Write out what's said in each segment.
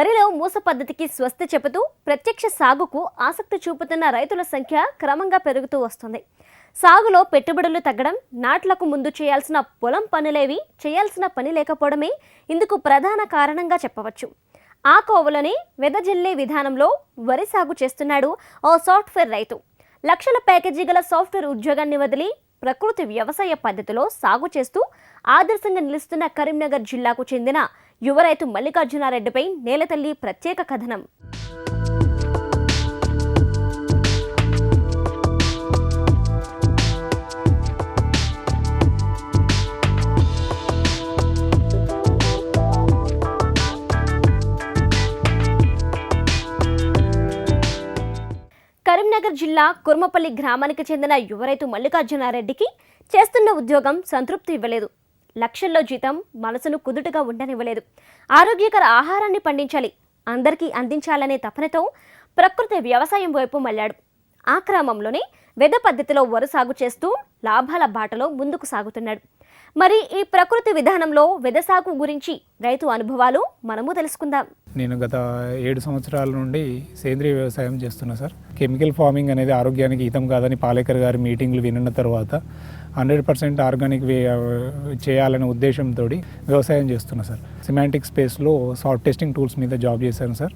వరిలో మూస పద్ధతికి స్వస్తి చెబుతూ ప్రత్యక్ష సాగుకు ఆసక్తి చూపుతున్న రైతుల సంఖ్య క్రమంగా పెరుగుతూ వస్తుంది. సాగులో పెట్టుబడులు తగ్గడం నాట్లకు ముందు చేయాల్సిన పొలం పనులేవి చేయాల్సిన పని లేకపోవడమే ఇందుకు ప్రధాన కారణంగా చెప్పవచ్చు. ఆ కోవలోనే వెదజల్లే విధానంలో వరి సాగు చేస్తున్నాడు ఓ సాఫ్ట్వేర్ రైతు. లక్షల ప్యాకేజీ గల సాఫ్ట్వేర్ ఉద్యోగాన్ని వదిలి ప్రకృతి వ్యవసాయ పద్ధతిలో సాగు చేస్తూ ఆదర్శంగా నిలుస్తున్న కరీంనగర్ జిల్లాకు చెందిన యువ రైతు మల్లికార్జునారెడ్డిపై నేలతల్లి ప్రత్యేక కథనం. కరీంనగర్ జిల్లా కుర్మపల్లి గ్రామానికి చెందిన యువ రైతు మల్లికార్జునారెడ్డికి చేస్తున్న ఉద్యోగం సంతృప్తి ఇవ్వలేదు. లక్షల్లో జీతం మనసును కుదుటగా ఉండనివ్వలేదు. ఆరోగ్యకర ఆహారాన్ని పండించాలి అందరికీ అందించాలనే తపనతో ప్రకృతి వ్యవసాయం వైపు మళ్ళాడు. ఆ క్రమంలోనే వెద పద్ధతిలో వరి సాగు చేస్తూ లాభాల బాటలో ముందుకు సాగుతున్నాడు. మరి ఈ ప్రకృతి విధానంలో వెద సాగు గురించి రైతు అనుభవాలు మనము తెలుసుకుందాం. నేను గత ఏడు సంవత్సరాల నుండి సేంద్రియ వ్యవసాయం చేస్తున్నా సార్. కెమికల్ ఫార్మింగ్ అనేది ఆరోగ్యానికి హితం కాదని పాలేకర్ గారి మీటింగ్లు విన్న తర్వాత హండ్రెడ్ పర్సెంట్ ఆర్గానిక్ వే చేయాలనే ఉద్దేశంతో వ్యవసాయం చేస్తున్నా సార్. సిమాంటిక్ స్పేస్లో సాఫ్ట్ టెస్టింగ్ టూల్స్ మీద జాబ్ చేశాను సార్.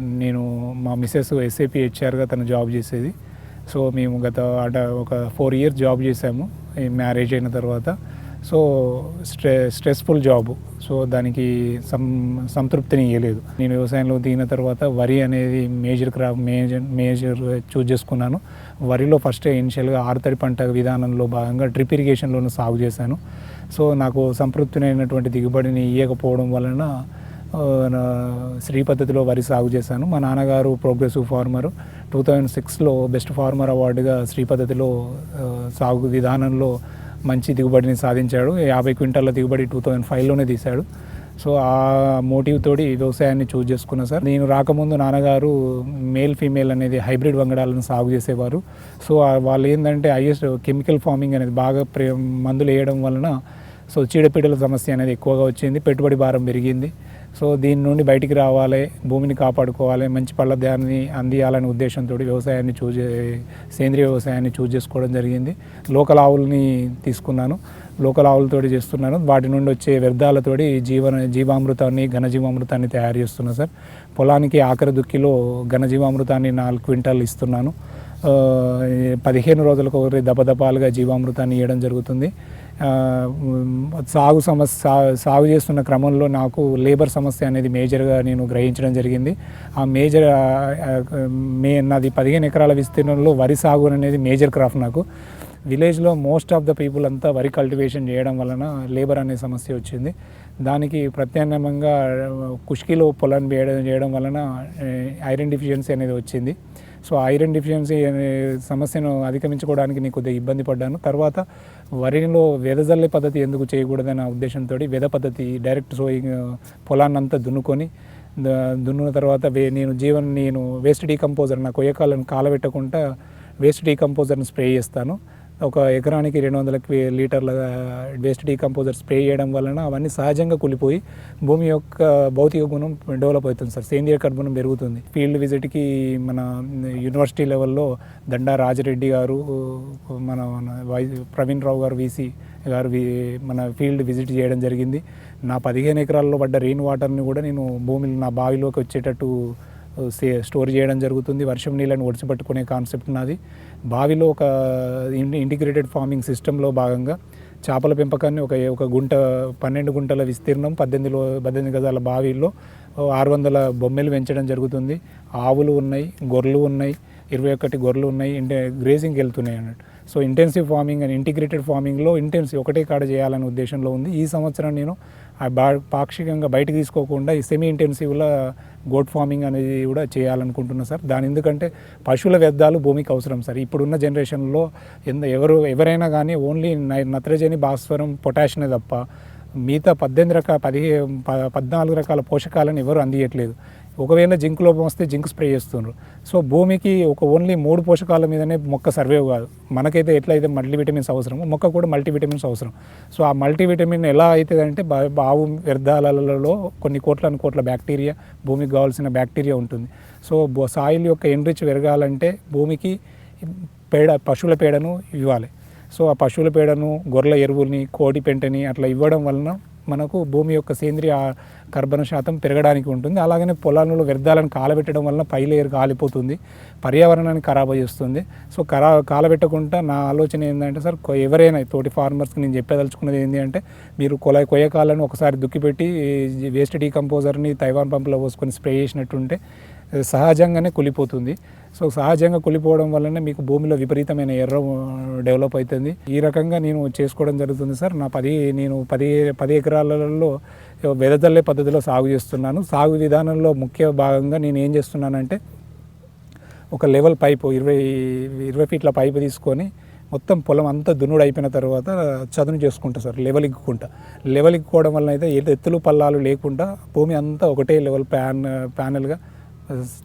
నేను మా మిస్సెస్ ఎస్ఏపి హెచ్ఆర్గా తను జాబ్ చేసేది. సో మేము గత అట ఒక ఫోర్ ఇయర్స్ జాబ్ చేసాము మ్యారేజ్ అయిన తర్వాత. So stress stressful job. So దానికి సం సంతృప్తిని ఇవ్వలేదు నేను వ్యవసాయంలో దిగిన తర్వాత వరి అనేది major crop major major choose చేసుకున్నాను. వరిలో ఫస్ట్ ఇనిషియల్గా ఆరుతడి పంట విధానంలో భాగంగా డ్రిప్ ఇరిగేషన్లోనూ సాగు చేశాను. సో నాకు సంతృప్తినైనటువంటి దిగుబడిని ఇవ్వకపోవడం వలన శ్రీ పద్ధతిలో వరి సాగు చేశాను. మా నాన్నగారు ప్రోగ్రెసివ్ ఫార్మర్. టూ థౌజండ్ సిక్స్లో బెస్ట్ ఫార్మర్ అవార్డుగా శ్రీ పద్ధతిలో సాగు విధానంలో మంచి దిగుబడిని సాధించాడు. యాభై క్వింటాల దిగుబడి టూ థౌజండ్ ఫైవ్లోనే తీశాడు. సో ఆ మోటివ్ తోటి వ్యవసాయాన్ని చూజ్ చేసుకున్నా సార్. నేను రాకముందు నాన్నగారు మేల్ ఫీమేల్ అనేది హైబ్రిడ్ వంగడాలను సాగు చేసేవారు. సో వాళ్ళు ఏంటంటే హైయెస్ట్ కెమికల్ ఫార్మింగ్ అనేది బాగా ప్రే మందులు వేయడం వలన సో చీడపీడల సమస్య అనేది ఎక్కువగా వచ్చింది. పెట్టుబడి భారం పెరిగింది. సో దీని నుండి బయటికి రావాలి భూమిని కాపాడుకోవాలి మంచి పళ్ళ ధ్యాన్ని అందియాలనే ఉద్దేశంతో వ్యవసాయాన్ని చూజ్ సేంద్రియ వ్యవసాయాన్ని చూజ్ చేసుకోవడం జరిగింది. లోకల్ ఆవుల్ని తీసుకున్నాను. లోకల్ ఆవులతోటి చేస్తున్నాను. వాటి నుండి వచ్చే వ్యర్థాలతోటి జీవన జీవామృతాన్ని ఘనజీవామృతాన్ని తయారు చేస్తున్నాను సార్. పొలానికి ఆఖరి దుక్కిలో ఘనజీవామృతాన్ని నాలుగు క్వింటాలు ఇస్తున్నాను. పదిహేను రోజులకు ఒకరి దపదపాలుగా జీవామృతాన్ని ఇవ్వడం జరుగుతుంది. సాగు సమస్య సాగు చేస్తున్న క్రమంలో నాకు లేబర్ సమస్య అనేది మేజర్గా నేను గ్రహించడం జరిగింది. ఆ మేజర్ మే నాది పదిహేను ఎకరాల విస్తీర్ణంలో వరి సాగు అనేది మేజర్ క్రాఫ్ట్ నాకు. విలేజ్లో మోస్ట్ ఆఫ్ ద పీపుల్ అంతా వరి కల్టివేషన్ చేయడం వలన లేబర్ అనే సమస్య వచ్చింది. దానికి ప్రత్యామ్నాయంగా కుష్కిలో పొలాన్ని వేయడం చేయడం వలన ఐరన్ డిఫిషియన్సీ అనేది వచ్చింది. సో ఐరన్ డిఫిషియన్సీ అనే సమస్యను అధిగమించుకోవడానికి నేను కొద్దిగా ఇబ్బంది పడ్డాను. తర్వాత వరిలో వెదజల్లే పద్ధతి ఎందుకు చేయకూడదనే ఉద్దేశంతో వెద పద్ధతి డైరెక్ట్ సోయింగ్ పొలాన్నంతా దున్నుకొని దున్నున తర్వాత వే- నేను జీవన్ నేను వేస్ట్ డీకంపోజర్ నా కొయ్యకాలను కాలబెట్టకుండా వేస్ట్ డీకంపోజర్ని స్ప్రే చేస్తాను. ఒక ఎకరానికి రెండు వందల లీటర్ల వేస్ట్ డీకంపోజర్ స్ప్రే చేయడం వలన అవన్నీ సహజంగా కూలిపోయి భూమి యొక్క భౌతిక గుణం డెవలప్ అవుతుంది సార్. సేంద్రియ కర్బనం పెరుగుతుంది. ఫీల్డ్ విజిట్కి మన యూనివర్సిటీ లెవెల్లో దండా రాజరెడ్డి గారు మన మన ప్రవీణ్ రావు గారు వీసీ గారు మన ఫీల్డ్ విజిట్ చేయడం జరిగింది. నా పదిహేను ఎకరాల్లో పడ్డ రెయిన్ వాటర్ని కూడా నేను భూమిలో నా బావిలోకి వచ్చేటట్టు సే స్టోర్ చేయడం జరుగుతుంది. వర్షం నీళ్ళని ఒడిచిపెట్టుకునే కాన్సెప్ట్ నాది. బావిలో ఒక ఇంటిగ్రేటెడ్ ఫార్మింగ్ సిస్టంలో భాగంగా చేపల పెంపకాన్ని ఒక ఒక గుంట పన్నెండు గుంటల విస్తీర్ణం పద్దెనిమిదిలో పద్దెనిమిది గజాల బావిలో ఆరు వందల బొమ్మెలు పెంచడం జరుగుతుంది. ఆవులు ఉన్నాయి గొర్రెలు ఉన్నాయి ఇరవై ఒకటి గొర్రెలు ఉన్నాయి ఇంటే గ్రేజింగ్కి వెళ్తున్నాయి అన్నట్టు. So intensive farming and integrated ఫార్మింగ్లో intensive ఒకటే కాడ చేయాలనే ఉద్దేశంలో ఉంది. ఈ సంవత్సరం నేను పాక్షికంగా బయటకు తీసుకోకుండా ఈ సెమీ ఇంటెన్సివ్లో గోట్ ఫార్మింగ్ అనేది కూడా చేయాలనుకుంటున్నా సార్. దాని ఎందుకంటే పశువుల వ్యర్థాలు భూమికి అవసరం సార్. ఇప్పుడున్న జనరేషన్లో ఎంత ఎవరు ఎవరైనా కానీ ఓన్లీ నత్రజని భాస్వరం పొటాషియం తప్ప మిగతా పద్దెనిమిది రకాల పదిహే ప- పద్నాలుగు రకాల పోషకాలను ఎవరు అందియట్లేదు. ఒకవేళ జింక్ లోపం వస్తే జింక్ స్ప్రే చేస్తున్నారు సో భూమికి ఒక ఓన్లీ మూడు పోషకాల మీదనే మొక్క సర్వే కాదు. మనకైతే ఎట్లయితే మల్టీవిటమిన్స్ అవసరమో మొక్క కూడా మల్టీవిటమిన్స్ అవసరం. సో ఆ మల్టీవిటమిన్ ఎలా అవుతుంది అంటే బావు వ్యర్థాలలో కొన్ని కోట్ల కోట్ల బ్యాక్టీరియా భూమికి కావాల్సిన బ్యాక్టీరియా ఉంటుంది. సో బో- సాయిల్ యొక్క ఎన్రిచ్ పెరగాలంటే భూమికి పేడ పశువుల పేడను ఇవ్వాలి. సో ఆ పశువుల పేడను గొర్రెల ఎరువుల్ని కోడి పెంటని అట్లా ఇవ్వడం వలన మనకు భూమి యొక్క సేంద్రియ కర్బన శాతం పెరగడానికి ఉంటుంది. అలాగనే పొలాలలో వ్యర్థాలను కాలబెట్టడం వలన పై లేయర్ కాలిపోతుంది. పర్యావరణాన్ని ఖరాబ్ చేస్తుంది. సో ఖరా కాలబెట్టకుండా నా ఆలోచన ఏంటంటే సార్ ఎవరైనా తోటి ఫార్మర్స్కి నేను చెప్పదలుచుకున్నది ఏంటి అంటే మీరు కొల కొయ్యకాలను ఒకసారి దుక్కిపెట్టి వేస్ట్ డీకంపోజర్ని తైవాన్ పంపులో పోసుకొని స్ప్రే చేసినట్టుంటే సహజంగానే కులిపోతుంది. సో సహజంగా కులిపోవడం వల్లనే మీకు భూమిలో విపరీతమైన ఎర్ర డెవలప్ అవుతుంది ఈ రకంగా నేను చేసుకోవడం జరుగుతుంది సార్. నా పది నేను పది పది ఎకరాలలో వెదజల్లే పద్ధతిలో సాగు చేస్తున్నాను. సాగు విధానంలో ముఖ్య భాగంగా నేను ఏం చేస్తున్నానంటే ఒక లెవెల్ పైపు ఇరవై ఇరవై ఫీట్ల పైపు తీసుకొని మొత్తం పొలం అంతా దున్నుడు అయిపోయిన తర్వాత చదును చేసుకుంటా సార్ లెవెల్ ఇగ్గుకుంటా. లెవెల్ ఇగ్గుకోవడం వలన అయితే ఎత్తులు పల్లాలు లేకుండా భూమి అంతా ఒకటే లెవెల్ ప్యాన్ ప్యానల్గా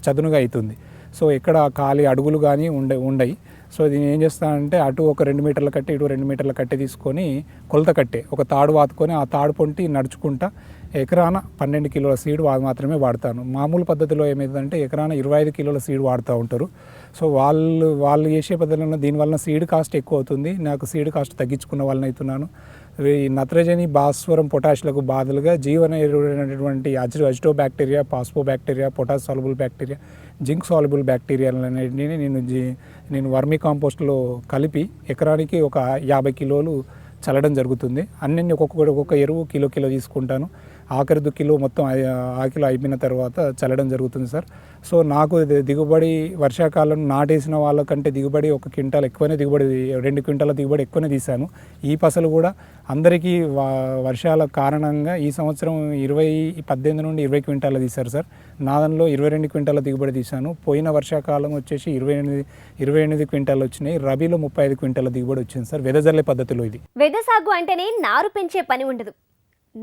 చదునుగా అవుతుంది. సో ఎక్కడ ఖాళీ అడుగులు కానీ ఉండే ఉండయి. సో దీన్ని ఏం చేస్తానంటే అటు ఒక రెండు మీటర్ల కట్టి ఇటు రెండు మీటర్ల కట్టె తీసుకొని కొలత కట్టే. ఒక తాడు వాతుకొని ఆ తాడు పొంటి నడుచుకుంటా ఎకరాన పన్నెండు కిలోల సీడ్ మాత్రమే వాడతాను. మామూలు పద్ధతిలో ఏమైందంటే ఎకరాన ఇరవై ఐదు కిలోల సీడ్ వాడుతూ ఉంటారు. సో వాళ్ళు వాళ్ళు చేసే పద్ధతిలో దీనివల్ల సీడ్ కాస్ట్ ఎక్కువ అవుతుంది. నాకు సీడ్ కాస్ట్ తగ్గించుకున్న వాళ్ళని అవుతున్నాను. ఈ నత్రజని భాస్వరం పొటాష్లకు బాధలుగా జీవన ఎరువులైనటువంటి azoto azoto bacteria phospho bacteria potash soluble bacteria zinc soluble బ్యాక్టీరియాలన్నింటినీ నేను జీ నేను వర్మీ కాంపోస్ట్లో కలిపి ఎకరానికి ఒక యాభై కిలోలు చల్లడం జరుగుతుంది. అన్నీ ఒక్కొక్క ఒక్కొక్క ఎరువు కిలో కిలో తీసుకుంటాను. ఆఖరి దుక్కిలో మొత్తం ఆకిలో అయిపోయిన తర్వాత చల్లడం జరుగుతుంది సార్. సో నాకు దిగుబడి వర్షాకాలం నాటేసిన వాళ్ళకంటే దిగుబడి ఒక క్వింటాల్ ఎక్కువనే దిగుబడి రెండు క్వింటాల దిగుబడి ఎక్కువనే తీశాను. ఈ పసలు కూడా అందరికీ వర్షాల కారణంగా ఈ సంవత్సరం ఇరవై పద్దెనిమిది నుండి ఇరవై క్వింటాల తీశారు సార్. నా దానిలో ఇరవై రెండు క్వింటాల దిగుబడి తీశాను. పోయిన వర్షాకాలం వచ్చేసి ఇరవై ఎనిమిది ఇరవై ఎనిమిది క్వింటాలు వచ్చినాయి. రబీలో ముప్పై ఐదు క్వింటాల దిగుబడి వచ్చింది సార్. వెదజల్లే పద్ధతిలో ఇది. వెద సాగు అంటేనే నారు పెంచే పని ఉండదు.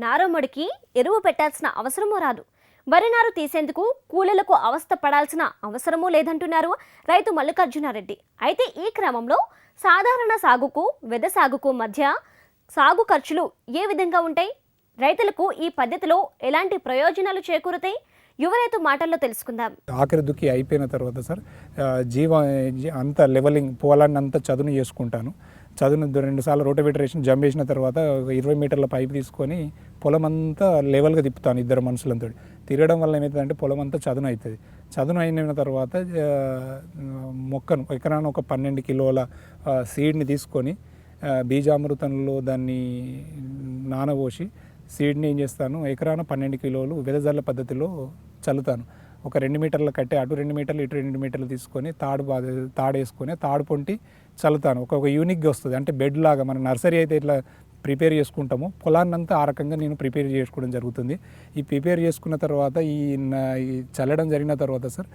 నారమ్మడికి ఎరువు పెట్టాల్సిన అవసరమూ రాదు. వరి నారు తీసేందుకు కూలీలకు అవస్థ పడాల్సిన అవసరమూ లేదంటున్నారు రైతు మల్లికార్జునారెడ్డి. అయితే ఈ క్రమంలో సాధారణ సాగుకు వెద సాగుకు మధ్య సాగు ఖర్చులు ఏ విధంగా ఉంటాయి? రైతులకు ఈ పద్ధతిలో ఎలాంటి ప్రయోజనాలు చేకూరుతాయి? యువ రైతు మాటల్లో తెలుసుకుందాం. ఆఖరి దుక్కి అయిపోయిన తర్వాత సార్ జీవ అంత లెవెలింగ్ పొలాన్ని అంతా చదును చేసుకుంటాను. చదును రెండు సార్లు రోటోవేటరేషన్ జంప్ చేసిన తర్వాత ఇరవై మీటర్ల పైప్ తీసుకొని పొలం అంతా లెవెల్గా తిప్పుతాను ఇద్దరు మనుషులతో. తిరగడం వల్ల ఏమవుతుందంటే పొలం అంతా చదును అవుతుంది చదును అయిన తర్వాత మొక్కను ఎకరాన ఒక పన్నెండు కిలోల సీడ్ని తీసుకొని బీజామృతంలో దాన్ని నానబోసి సీడ్ని ఏం చేస్తాను ఎకరాన పన్నెండు కిలోలు వెదజల్ల పద్ధతిలో చల్లుతాను. ఒక రెండు మీటర్ల కట్టే అటు రెండు మీటర్లు ఇటు రెండు మీటర్లు తీసుకొని తాడు తాడు వేసుకొని తాడు పొంటి చల్లుతాను. ఒక యూనిక్గా వస్తుంది. అంటే బెడ్ లాగా మన నర్సరీ అయితే ఇట్లా ప్రిపేర్ చేసుకుంటామో. పొలాన్నంతా ఆ రకంగా నేను ప్రిపేర్ చేసుకోవడం జరుగుతుంది. ఈ ప్రిపేర్ చేసుకున్న తర్వాత ఈ ఈ చల్లడం జరిగిన తర్వాత సార్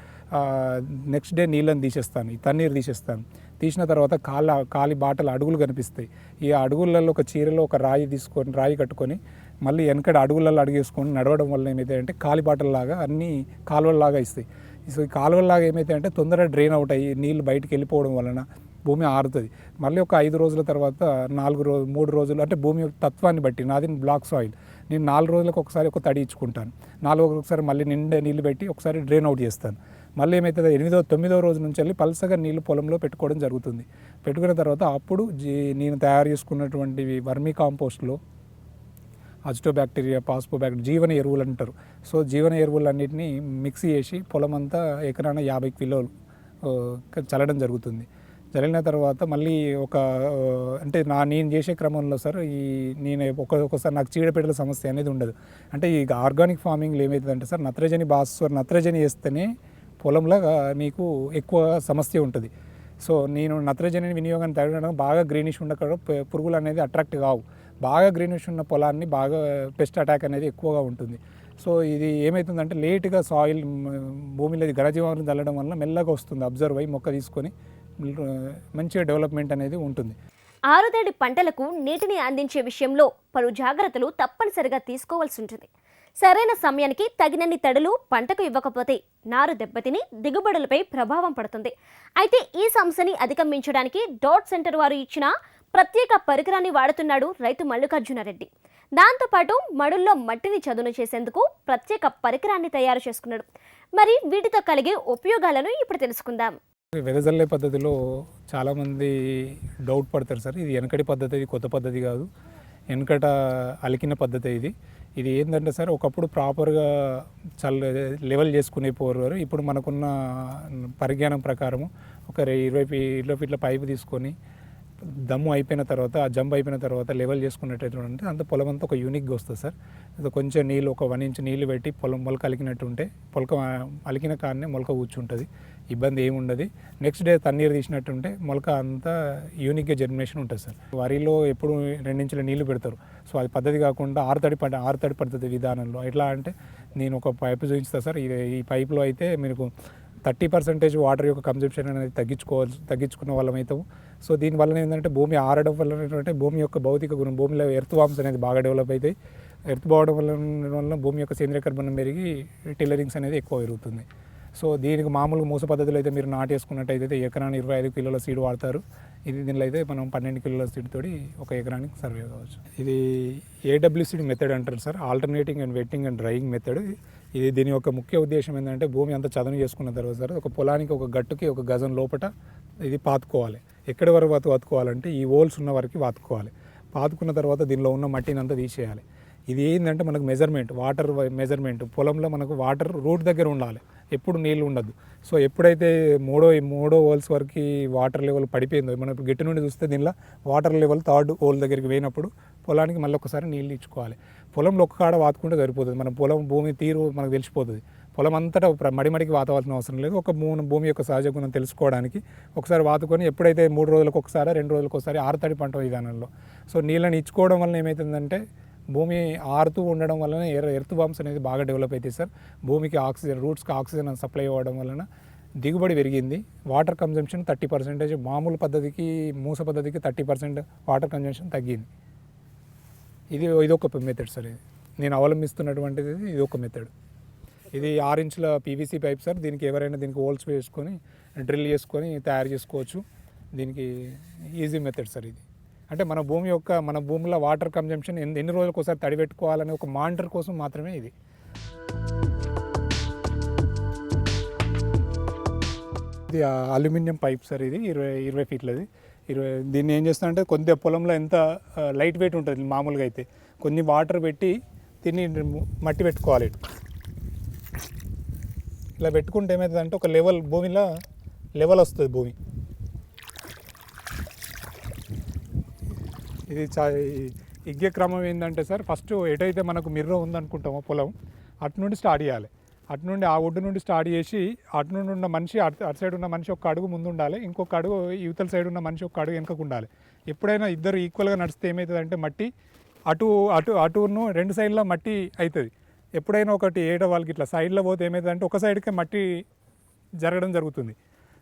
నెక్స్ట్ డే నీళ్ళని తీసేస్తాను. ఈ తన్నీరు తీసేస్తాను. తీసిన తర్వాత కాళ్ళ కాలి బాటలు అడుగులు కనిపిస్తాయి. ఈ అడుగులలో ఒక చీరలో ఒక రాయి తీసుకొని రాయి కట్టుకొని మళ్ళీ వెనకడ అడుగులలో అడుగేసుకొని నడవడం వల్ల ఏమైతే అంటే కాలి బాటల్లాగా అన్నీ కాలువల్లాగా ఇస్తాయి. సో ఈ కాలువల్లాగా ఏమైతే అంటే తొందరగా డ్రైన్ అవుట్ అయ్యి నీళ్ళు బయటికి వెళ్ళిపోవడం వలన భూమి ఆరుతుంది. మళ్ళీ ఒక ఐదు రోజుల తర్వాత నాలుగు రోజు మూడు రోజులు అంటే భూమి యొక్క తత్వాన్ని బట్టి నాది బ్లాక్ సాయిల్. నేను నాలుగు రోజులకు ఒకసారి ఒక తడి ఇచ్చుకుంటాను. నాలుగు రోజులకు ఒకసారి మళ్ళీ నిండా నీళ్ళు పెట్టి ఒకసారి డ్రైన్ అవుట్ చేస్తాను. మళ్ళీ ఏమవుతుంది ఎనిమిదో తొమ్మిదో రోజు నుంచి వెళ్ళి పల్సగా నీళ్ళు పొలంలో పెట్టుకోవడం జరుగుతుంది. పెట్టుకున్న తర్వాత అప్పుడు జీ- నేను తయారు చేసుకున్నటువంటి వర్మీ కాంపోస్ట్లో అజిటో బ్యాక్టీరియా పాస్పో బ్యాక్టీరియా జీవన ఎరువులు అంటారు. సో జీవన ఎరువులన్నిటిని మిక్స్ చేసి పొలం అంతా ఎకరాన యాభై కిలోలు చల్లడం జరుగుతుంది. జరిగిన తర్వాత మళ్ళీ ఒక అంటే నా నేను చేసే క్రమంలో సార్ ఈ నేను ఒక ఒకసారి నాకు చీడపీడల సమస్య అనేది ఉండదు. అంటే ఈ ఆర్గానిక్ ఫార్మింగ్లో ఏమవుతుందంటే సార్ నత్రజని భాస్వర్ నత్రజని వేస్తేనే పొలంలో మీకు ఎక్కువ సమస్య ఉంటుంది. సో నేను నత్రజని వినియోగాన్ని తగ్గడం బాగా గ్రీనిష్ ఉండక పురుగులు అనేది అట్రాక్ట్ కావు. బాగా గ్రీనిష్ ఉన్న పొలాన్ని బాగా పెస్ట్ అటాక్ అనేది ఎక్కువగా ఉంటుంది. సో ఇది ఏమవుతుందంటే లేట్గా సాయిల్ భూమిలో ఘనజీవాలను చల్లడం వల్ల మెల్లగా వస్తుంది. అబ్జర్వ్ అయ్యి మొక్క తీసుకొని మంచిగా డెవలప్మెంట్ అనేది ఉంటుంది. ఆరుదేడి పంటలకు నీటిని అందించే విషయంలో పలు జాగ్రత్తలు తప్పనిసరిగా తీసుకోవాల్సి ఉంటుంది. సరైన సమయానికి తగినన్ని తడులు పంటకు ఇవ్వకపోతే నారు దెబ్బతిని దిగుబడులపై ప్రభావం పడుతుంది. అయితే ఈ సమస్యని అధిగమించడానికి డాట్ సెంటర్ వారు ఇచ్చిన ప్రత్యేక పరికరాన్ని వాడుతున్నాడు రైతు మల్లికార్జునరెడ్డి. దాంతోపాటు మడుల్లో మట్టిని చదును చేసేందుకు ప్రత్యేక పరికరాన్ని తయారు చేసుకున్నాడు. మరి వీటితో కలిగే ఉపయోగాలను ఇప్పుడు తెలుసుకుందాం. వెదజల్లే పద్ధతిలో చాలామంది డౌట్ పడతారు సార్. ఇది వెనకటి పద్ధతి ఇది కొత్త పద్ధతి కాదు. వెనకట అలికిన పద్ధతి ఇది. ఇది ఏంటంటే సార్ ఒకప్పుడు ప్రాపర్గా చల్ల లెవెల్ చేసుకునే పోరు ఇప్పుడు మనకున్న పరిజ్ఞానం ప్రకారము ఒక ఇరవై ఇరవై ఫీట్ల పైపు తీసుకొని దమ్ము అయిపోయిన తర్వాత ఆ జంప్ అయిపోయిన తర్వాత లెవెల్ చేసుకున్నట్టు అంటే అంత పొలం అంతా ఒక యూనిక్గా వస్తుంది సార్. అది కొంచెం నీళ్ళు ఒక వన్ ఇంచ్ నీళ్ళు పెట్టి పొలం మొలక అలికినట్టు ఉంటే పొలక అలికిన కాడనే మొలక కూర్చుంటుంది. ఇబ్బంది ఏమి ఉండదు. నెక్స్ట్ డే తన్నీరు తీసినట్టుంటే మొలక అంతా యూనిక్గా జర్మినేషన్ ఉంటుంది సార్. వరిలో ఎప్పుడు రెండించుల నీళ్ళు పెడతారు. సో అది పద్ధతి కాకుండా ఆరుతడి పద్ధతి ఆరుతడి పద్ధతి విధానంలో. ఎట్లా అంటే నేను ఒక పైపు చూపిస్తాను సార్. ఇది ఈ పైపులో అయితే మీకు థర్టీ పర్సెంటేజ్ వాటర్ యొక్క కన్జంప్షన్ అనేది తగ్గించుకోవచ్చు తగ్గించుకున్న వాళ్ళం అవుతాము. సో దీనివల్ల ఏంటంటే భూమి ఆరడం వల్ల ఏంటంటే భూమి యొక్క భౌతిక గుణం భూమిలో ఎర్త్ వామ్స్ అనేది బాగా డెవలప్ అవుతాయి. ఎర్త్ బావడం వల్ల వల్ల భూమి యొక్క సేంద్రీయ కర్బనం పెరిగి టిల్లరింగ్స్ అనేది ఎక్కువ పెరుగుతుంది. సో దీనికి మామూలుగా మూస పద్ధతిలో అయితే మీరు నాటేసుకున్నట్టయితే ఎకరానికి ఇరవై ఐదు కిలోల సీడ్ వాడతారు. ఇది దీనిలో అయితే మనం పన్నెండు కిలోల సీడ్ తోటి ఒక ఎకరానికి సర్వే కావచ్చు. ఇది ఏడబ్ల్యూసీడ్ మెథడ్ అంటారు sir. Alternating and wetting and drying method ఇది దీని యొక్క ముఖ్య ఉద్దేశం ఏంటంటే భూమి అంతా చదును చేసుకున్న తర్వాత సార్ ఒక పొలానికి ఒక గట్టుకి ఒక గజం లోపట ఇది పాతుకోవాలి. ఎక్కడి వరకు పాతు పాతుకోవాలంటే ఈ హోల్స్ ఉన్న వరకు వాతుకోవాలి. పాతుకున్న తర్వాత దీనిలో ఉన్న మట్టిని అంతా తీసేయాలి. ఇది ఏంటంటే మనకు మెజర్మెంట్ వాటర్ మెజర్మెంట్ పొలంలో మనకు వాటర్ రూట్ దగ్గర ఉండాలి. ఎప్పుడు నీళ్ళు ఉండదు. సో ఎప్పుడైతే మూడో మూడో హోల్స్ వరకు వాటర్ లెవెల్ పడిపోయిందో మనం ఇప్పుడు గట్టి నుండి చూస్తే దీనిలో వాటర్ లెవెల్ థర్డ్ హోల్ దగ్గరికి పోయినప్పుడు పొలానికి మళ్ళీ ఒకసారి నీళ్ళు ఇచ్చుకోవాలి. పొలంలో ఒక్క కాడ వాతుకుంటే సరిపోతుంది. మన పొలం భూమి తీరు మనకు తెలిసిపోతుంది. పొలం అంతటా మడిమడికి వాతవలసిన అవసరం లేదు. ఒక భూమి భూమి యొక్క సహజ గుణం తెలుసుకోవడానికి ఒకసారి వాతుకొని ఎప్పుడైతే మూడు రోజులకు ఒకసారి రెండు రోజులకు ఒకసారి ఆరుతడి పంట విధానంలో సో నీళ్ళని ఇచ్చుకోవడం వలన ఏమవుతుందంటే భూమి ఆరుతూ ఉండడం వలన ఎర్ ఎర్త్ బాంబ్స్ అనేది బాగా డెవలప్ అవుతాయి సార్. భూమికి ఆక్సిజన్ రూట్స్కి ఆక్సిజన్ సప్లై అవ్వడం వలన దిగుబడి పెరిగింది. వాటర్ కన్జంప్షన్ థర్టీ పర్సెంటేజ్ మామూలు పద్ధతికి మూస పద్ధతికి థర్టీ పర్సెంట్ వాటర్ కన్జంప్షన్ తగ్గింది. ఇది ఇది ఒక మెథడ్ సార్ ఇది. నేను అవలంబిస్తున్నటువంటిది ఇది ఒక మెథడ్. ఇది ఆరు ఇంచుల పీవీసీ పైప్ సార్ దీనికి ఎవరైనా దీనికి హోల్స్ వేసుకొని డ్రిల్ చేసుకొని తయారు చేసుకోవచ్చు. దీనికి ఈజీ మెథడ్ సార్ ఇది. అంటే మన భూమి యొక్క మన భూమిలో వాటర్ కన్జంప్షన్ ఎన్ని ఎన్ని రోజులకు ఒకసారి తడిపెట్టుకోవాలనే ఒక మానిటర్ కోసం మాత్రమే ఇది. ఇది అల్యూమినియం పైప్ సార్ ఇది. ఇరవై ఇరవై ఫీట్లది. ఇరవై దీన్ని ఏం చేస్తానంటే కొద్ది పొలంలో ఎంత లైట్ వెయిట్ ఉంటుంది మామూలుగా అయితే. కొన్ని వాటర్ పెట్టి దీన్ని మట్టి పెట్టుకోవాలి. ఇటు. ఇలా పెట్టుకుంటే ఏమవుతుందంటే ఒక లెవెల్ భూమిలో లెవెల్ వస్తుంది భూమి. ఇది చా ఇగ్గే క్రమం ఏంటంటే సార్ ఫస్ట్ ఎటైతే మనకు మిర్ర ఉందనుకుంటామో పొలం అటు నుండి స్టార్ట్ చేయాలి. అటు నుండి ఆ ఒడ్డు నుండి స్టార్ట్ చేసి అటు నుండి ఉన్న మనిషి అటు అటు సైడ్ ఉన్న మనిషి ఒక అడుగు ముందు ఉండాలి ఇంకొక అడుగు యువతల సైడ్ ఉన్న మనిషి ఒక అడుగు వెనుకకు ఉండాలి. ఎప్పుడైనా ఇద్దరు ఈక్వల్గా నడిస్తే ఏమవుతుందంటే మట్టి అటు అటు అటును రెండు సైడ్ల మట్టి అవుతుంది. ఎప్పుడైనా ఒకటి ఏడ వాళ్ళకి ఇట్లా సైడ్లో పోతే ఏమవుతుందంటే ఒక సైడ్కే మట్టి జరగడం జరుగుతుంది.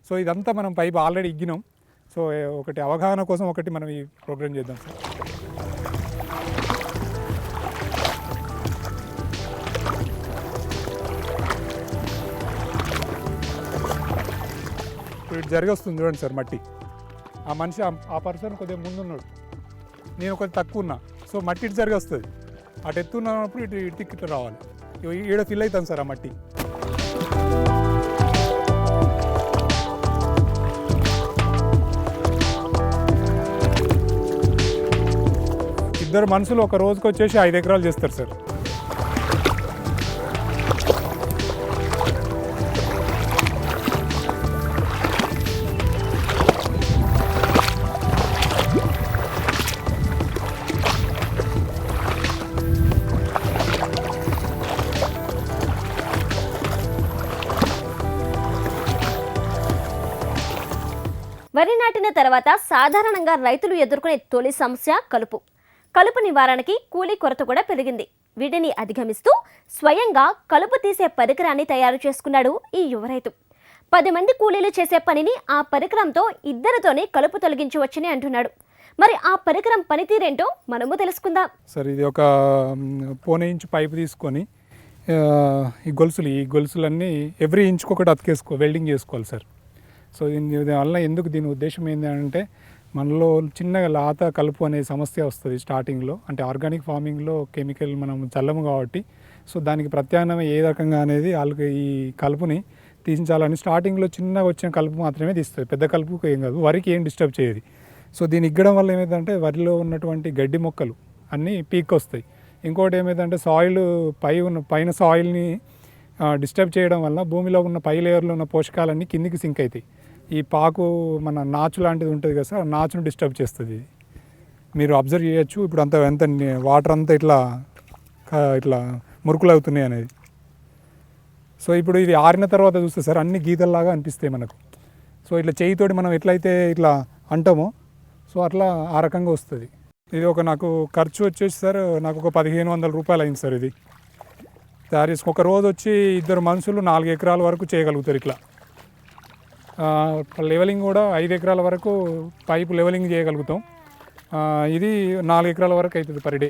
సో ఇదంతా మనం పైపు ఆల్రెడీ ఇగ్గినాం. సో ఒకటి అవగాహన కోసం ఒకటి మనం ఈ ప్రోగ్రామ్ చేద్దాం సార్. ఇప్పుడు ఇటు జరిగి వస్తుంది చూడండి సార్ మట్టి. ఆ మనిషి ఆ- పర్సన్ కొద్దిగా ముందున్నాడు. నేను కొద్దిగా తక్కువ ఉన్నా. సో మట్టి ఇటు జరిగి వస్తుంది అటు ఎత్తున్నప్పుడు ఇటు ఇటు తిక్కి రావాలి. ఈడ ఫిల్ అవుతాను సార్ ఆ మట్టి. ఇద్దరు మనుషులు ఒక రోజుకి వచ్చేసి ఐదు ఎకరాలు చేస్తారు సార్. తర్వాత సాధారణంగా రైతులు ఎదుర్కొనే తొలి సమస్య కలుపు. కలుపు నివారణకి కూలీ కొరత కూడా పెరిగింది. వీటిని అధిగమిస్తూ స్వయంగా కలుపు తీసే పరికరాన్ని తయారు చేసుకున్నాడు ఈ యువ రైతు. పది మంది కూలీలు చేసే పనిని ఆ పరికరంతో ఇద్దరితోనే కలుపు తొలగించవచ్చని అంటున్నాడు. మరి ఆ పరికరం పనితీరేంటో మనము తెలుసుకుందాం. సార్ ఇది ఒక పోనే ఇంచు పైపు తీసుకొని ఈ గొలుసులు ఈ గొలుసులన్నీ ఎవ్రీ ఇంచుకి ఒకటి అతికేసుకో వెల్డింగ్ చేసుకోవాలి సార్. సో దీని దీనివల్ల ఎందుకు దీని ఉద్దేశం ఏంటి అంటే మనలో చిన్నగా లాత కలుపు అనే సమస్య వస్తుంది స్టార్టింగ్లో. అంటే ఆర్గానిక్ ఫార్మింగ్లో కెమికల్ మనం చల్లము కాబట్టి. సో దానికి ప్రత్యామ్నాయం ఏ రకంగా అనేది వాళ్ళకి ఈ కలుపుని తీయించాలని స్టార్టింగ్లో చిన్నగా వచ్చిన కలుపు మాత్రమే తీస్తుంది. పెద్ద కలుపుకి ఏం కాదు వరికి ఏం డిస్టర్బ్ చేయదు. సో దీన్ని ఇగ్గడం వల్ల ఏమైందంటే వరిలో ఉన్నటువంటి గడ్డి మొక్కలు అన్నీ పీక్ వస్తాయి ఇంకోటి ఏమైందంటే సాయిల్ పై ఉన్న పైన సాయిల్ని డిస్టర్బ్ చేయడం వల్ల భూమిలో ఉన్న పై లేయర్లో ఉన్న పోషకాలన్నీ కిందికి సింక్ అవుతాయి. ఈ పాకు మన నాచు లాంటిది ఉంటుంది కదా సార్ ఆ నాచును డిస్టర్బ్ చేస్తుంది. మీరు అబ్జర్వ్ చేయొచ్చు. ఇప్పుడు అంత ఎంత వాటర్ అంతా ఇట్లా ఇట్లా మురుకులు అవుతున్నాయి అనేది. సో ఇప్పుడు ఇది ఆరిన తర్వాత చూస్తే సార్ అన్ని గీతల్లాగా అనిపిస్తాయి మనకు. సో ఇట్లా చేయితోటి మనం ఎట్లయితే ఇట్లా అంటామో సో అట్లా ఆ రకంగా వస్తుంది. ఇది ఒక నాకు ఖర్చు వచ్చేసి సార్ నాకు ఒక పదిహేను వందల రూపాయలు అయింది సార్ ఇది. తయారు చేసుకుని ఒక రోజు వచ్చి ఇద్దరు మనుషులు నాలుగు ఎకరాల వరకు చేయగలుగుతారు ఇట్లా. లెవెలింగ్ కూడా ఐదు ఎకరాల వరకు పైపు లెవెలింగ్ చేయగలుగుతాం. ఇది నాలుగు ఎకరాల వరకు అవుతుంది పర్ డే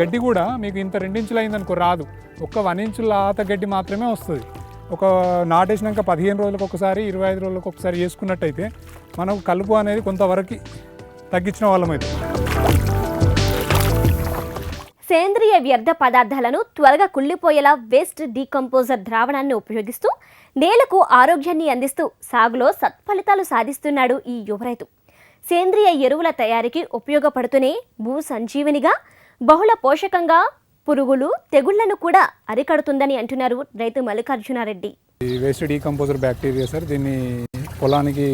గడ్డి కూడా మీకు ఇంత రెండించులు అయిందనుకో రాదు. ఒక్క వన్ ఇంచుల ఆత గడ్డి మాత్రమే వస్తుంది. ఒక నాటేసినాక పదిహేను రోజులకు ఒకసారి ఇరవై ఐదు రోజులకు ఒకసారి వేసుకున్నట్టయితే మనకు కలుపు అనేది కొంతవరకు తగ్గించిన వాళ్ళం సేంద్రియ వ్యర్థ పదార్థాలను త్వరగా కుళ్ళిపోయేలా వేస్ట్ డీకంపోజర్ ద్రావణాన్ని ఉపయోగిస్తూ నేలకు ఆరోగ్యాన్ని అందిస్తూ సాగులో సత్ఫలితాలు సాధిస్తున్నాడు ఈ యువరైతు. సేంద్రియ ఎరువుల తయారీకి ఉపయోగపడుతూనే భూ సంజీవనిగా బహుళ పోషకంగా పురుగులు తెగుళ్ళను కూడా అరికడుతుందని అంటున్నారు రైతు Mallikarjuna Reddy. Waste decomposer bacteria sir దీన్ని పొలానికి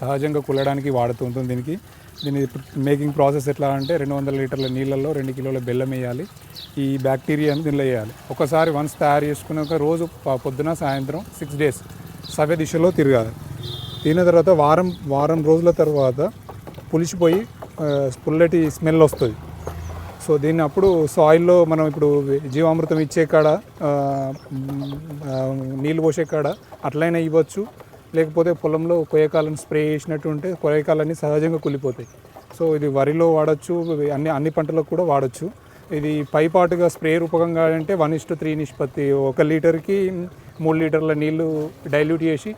సహజంగా కుల్లడానికి వాడుతూ ఉంటుంది దీనికి. దీని మేకింగ్ ప్రాసెస్ ఎట్లా అంటే రెండు వందల లీటర్ల నీళ్ళల్లో రెండు కిలోల బెల్లం వేయాలి. ఈ బ్యాక్టీరియాని దీనిలో వేయాలి. ఒకసారి వన్స్ తయారు చేసుకున్నాక రోజు పొద్దున సాయంత్రం సిక్స్ డేస్ సవ్య దిశలో తిరగాలి. తిన్న తర్వాత వారం వారం రోజుల తర్వాత పులిసిపోయి పుల్లటి స్మెల్ వస్తుంది. సో దీన్ని అప్పుడు సాయిల్లో మనం ఇప్పుడు జీవామృతం ఇచ్చే కాడ నీళ్ళు పోసే కాడ అట్లయినా ఇవ్వచ్చు. లేకపోతే పొలంలో కొయ్యకాలను స్ప్రే చేసినట్టు ఉంటే కొయ్యకాలన్నీ సహజంగా కుళ్ళిపోతాయి. సో ఇది వరిలో వాడచ్చు అన్ని అన్ని పంటలకు కూడా వాడచ్చు. ఇది పైపాటుగా స్ప్రే రూపకంగా అంటే వన్ ఇస్ టు త్రీ నిష్పత్తి. ఒక లీటర్కి మూడు లీటర్ల నీళ్ళు డైల్యూట్ చేసి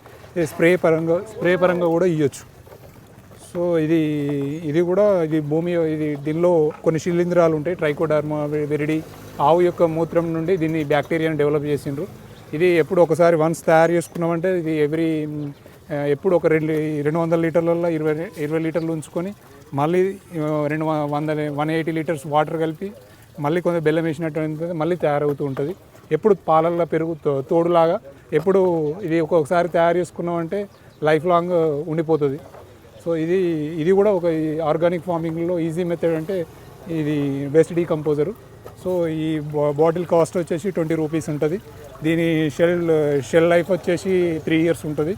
స్ప్రే పరంగా స్ప్రే పరంగా కూడా ఇవ్వచ్చు సో ఇది ఇది కూడా ఇది భూమి ఇది దీనిలో కొన్ని శిలీంధ్రాలు ఉంటాయి. ట్రైకోడర్మా వెరిడి ఆవు యొక్క మూత్రం నుండి దీన్ని బ్యాక్టీరియాను డెవలప్ చేసిండ్రు. ఇది ఎప్పుడు ఒకసారి వన్స్ తయారు చేసుకున్నామంటే ఇది ఎవ్రీ ఎప్పుడు ఒక రెండు రెండు వందల లీటర్లలో ఇరవై ఇరవై లీటర్లు ఉంచుకొని మళ్ళీ రెండు వందల వంద వన్ ఎయిటీ లీటర్స్ వాటర్ కలిపి మళ్ళీ కొంచెం బెల్లం వేసినట్టు మళ్ళీ తయారవుతూ ఉంటుంది. ఎప్పుడు పాలల్లో పెరుగు తోడులాగా ఎప్పుడు ఇది ఒక్కొక్కసారి తయారు చేసుకున్నామంటే లైఫ్ లాంగ్ ఉండిపోతుంది. సో ఇది ఇది కూడా ఒక ఆర్గానిక్ ఫార్మింగ్లో ఈజీ మెథడ్ అంటే ఇది బెస్ట్ డీకంపోజరు సో ఈ బా- బాటిల్ కాస్ట్ వచ్చేసి ట్వంటీ రూపీస్ ఉంటుంది. దీని షెల్ షెల్ లైఫ్ వచ్చేసి త్రీ ఇయర్స్ ఉంటుంది.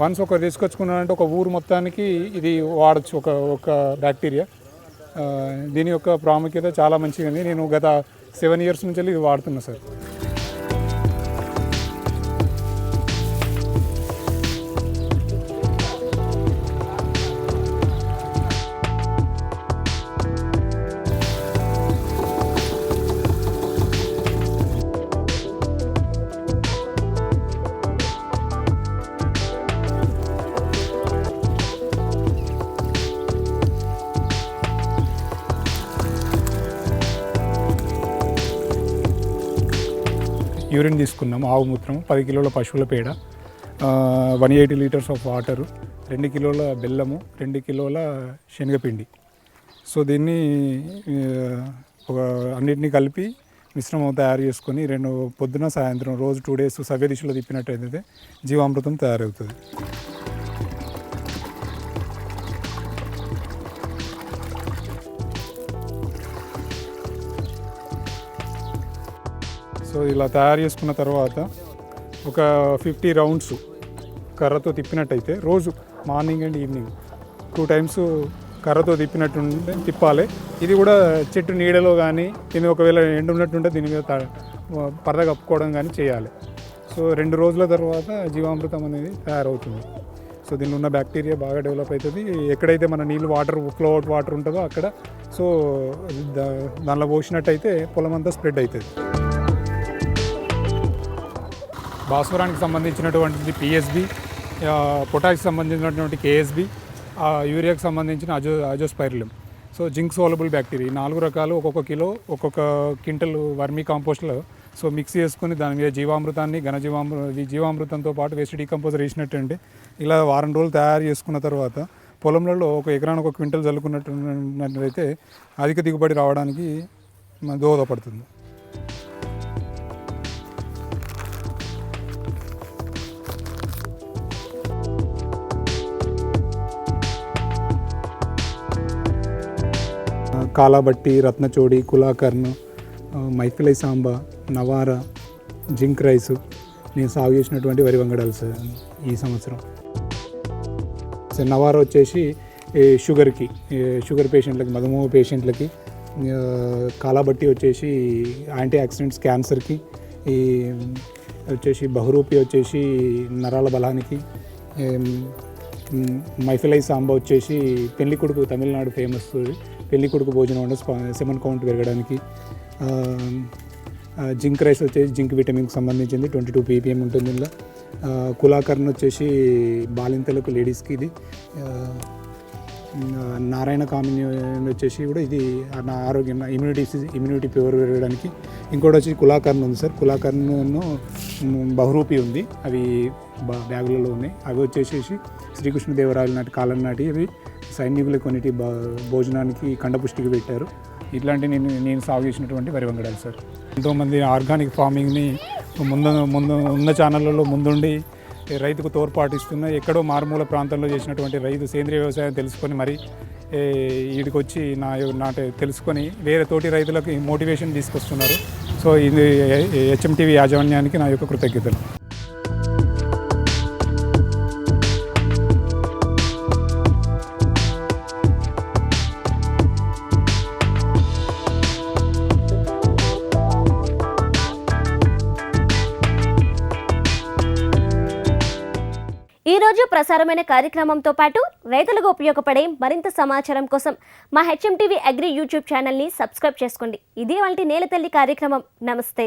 వన్స్ ఒక తీసుకొచ్చుకున్నానంటే ఒక ఊరు మొత్తానికి ఇది వాడచ్చు ఒక ఒక బ్యాక్టీరియా. దీని యొక్క ప్రాముఖ్యత చాలా మంచిగా ఉంది. నేను గత సెవెన్ ఇయర్స్ నుంచి ఇది వాడుతున్నా సార్. యూరిన్ తీసుకున్నాము ఆవు మూత్రం పది కిలోల పశువుల పేడ one eighty litres of water రెండు కిలోల బెల్లము రెండు కిలోల శనగపిండి. సో దీన్ని ఒక అన్నిటినీ కలిపి మిశ్రమం తయారు చేసుకొని రెండు పొద్దున సాయంత్రం రోజు టూ డేస్ సవ్య దిశలో తిప్పినట్టయితే జీవామృతం తయారవుతుంది. సో ఇలా తయారు చేసుకున్న తర్వాత ఒక ఫిఫ్టీ రౌండ్స్ కర్రతో తిప్పినట్టయితే రోజు morning and evening two times కర్రతో తిప్పినట్టు ఉంటే తిప్పాలి. ఇది కూడా చెట్టు నీడలో కానీ దీని ఒకవేళ ఎండు ఉన్నట్టుంటే దీని మీద పరద కప్పుకోవడం కానీ చేయాలి. సో రెండు రోజుల తర్వాత జీవామృతం అనేది తయారవుతుంది. సో దీనిలో ఉన్న బ్యాక్టీరియా బాగా డెవలప్ అవుతుంది. ఎక్కడైతే మన నీళ్ళు వాటర్ ఫ్లో అవుట్ వాటర్ ఉంటుందో అక్కడ సో దా దానిలో పోసినట్టయితే పొలం అంతా స్ప్రెడ్ అవుతుంది. భాస్వరానికి సంబంధించినటువంటిది పిఎస్బి పొటాష్ సంబంధించినటువంటి కేఎస్బి యూరియాకి సంబంధించిన అజో azospirillum so zinc soluble bacteria. ఈ నాలుగు రకాలు ఒక్కొక్క కిలో ఒక్కొక్క క్వింటల్ వర్మీ కాంపోస్ట్లో. సో మిక్స్ చేసుకుని దాని మీద జీవామృతాన్ని ఘనజీవామృ ఈ జీవామృతంతో పాటు వేస్ట్ డీకంపోజర్ వేసినట్టు ఇలా వారం రోజులు తయారు చేసుకున్న తర్వాత పొలంలో ఒక ఎకరానికి ఒక క్వింటల్ చల్లుకున్నట్టు అధిక దిగుబడి రావడానికి దోహదపడుతుంది. కాలాబట్టి రత్నచోడి కులాకర్న్ మైఫిలై సాంబా నవారా జింక్ రైస్ నేను సాగు చేసినటువంటి వరి వంగడాలు సార్ ఈ సంవత్సరం. సార్ నవారా వచ్చేసి ఈ షుగర్కి షుగర్ పేషెంట్లకి మధుమేహ పేషెంట్లకి కాలాబట్టి వచ్చేసి యాంటీ యాక్సిడెంట్స్ క్యాన్సర్కి ఈ వచ్చేసి బహురూపి వచ్చేసి నరాల బలానికి మైఫిలై సాంబా వచ్చేసి పెళ్ళి కొడుకు తమిళనాడు ఫేమస్ పెళ్ళి కొడుకు భోజనం అంటే సెమన్ కౌంట్ పెరగడానికి జింక్ రైస్ వచ్చేసి జింక్ విటమిన్కి సంబంధించింది ట్వంటీ టూ పీపీఎం ఉంటుంది ఇందులో. కులాకరణ వచ్చేసి బాలింతలకు లేడీస్కి ఇది. నారాయణ కామిని వచ్చేసి కూడా ఇది నా ఆరోగ్యం ఇమ్యూనిటీ ఇమ్యూనిటీ ప్యూర్ పెరగడానికి. ఇంకోటి వచ్చి కులాకర్ణ ఉంది సార్. కులాకర్ణను బహురూపి ఉంది. అవి బా బ్యాగులలో ఉన్నాయి. అవి వచ్చేసేసి శ్రీకృష్ణదేవరాయల నాటి కాలం నాటి అవి సైనికులు కొన్నిటి భోజనానికి కండపుష్టికి పెట్టారు. ఇట్లాంటి నేను నేను సాగు చేసినటువంటి వరి వంగడాలు సార్. ఎంతోమంది ఆర్గానిక్ ఫార్మింగ్ని ముందు ముందు ఉన్న ఛానళ్ళలో ముందుండి రైతుకు తోడ్పాటిస్తున్న ఎక్కడో మారుమూల ప్రాంతంలో చేసినటువంటి రైతు సేంద్రియ వ్యవసాయం తెలుసుకొని మరి వీడికొచ్చి నా నాట తెలుసుకొని వేరే తోటి రైతులకు మోటివేషన్ తీసుకొస్తున్నారు. సో ఇది హెచ్ఎంటీవీ యాజమాన్యానికి నా యొక్క కృతజ్ఞతలు. రోజు ప్రసారమైన కార్యక్రమంతో పాటు రైతులకు ఉపయోగపడే మరింత సమాచారం కోసం మా హెచ్ఎం టీవీ అగ్రి యూట్యూబ్ ఛానల్ని సబ్స్క్రైబ్ చేసుకోండి. ఇది వంటి నేల తల్లి కార్యక్రమం. నమస్తే.